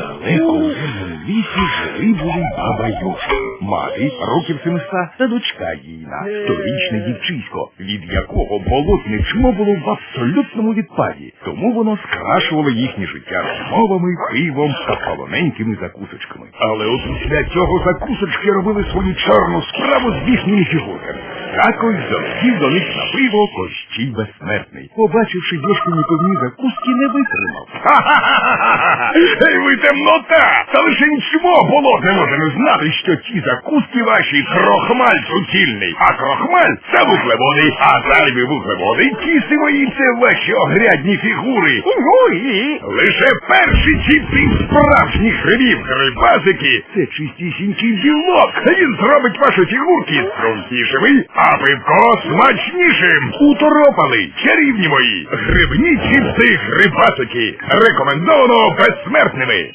Далеко в лісі жили були баба Юшка, мати років семиста та дочка їйна, сторічне дівчисько, від якого болотне чмо було в абсолютному відпаді, тому воно скрашувало їхнє життя розмовами, пивом та полоненькими закусочками. Але от після цього закусочки робили свою чорну справу з їхніми фігурками. Так ось залетів до них на пиво Кощій безсмертний. Побачивши дошкині пивні закуски, не витримав. Ха-ха-ха! Ей ви темнота! Та лише нічого болот не може не знати, що ці закуски ваші крохмаль суцільний. А крохмаль це вуглеводи, а зайві вуглеводи ті мої це ваші огрядні фігури. Ой! Лише перші чіпці справжніх грибів грибазики. Це чистісінький білок. Він зробить ваші фігурки стрункішими, а пивко смачнішим. Уторопали, чарівні мої, грибні чіпси грибасики. Рекомендовано безсмертними.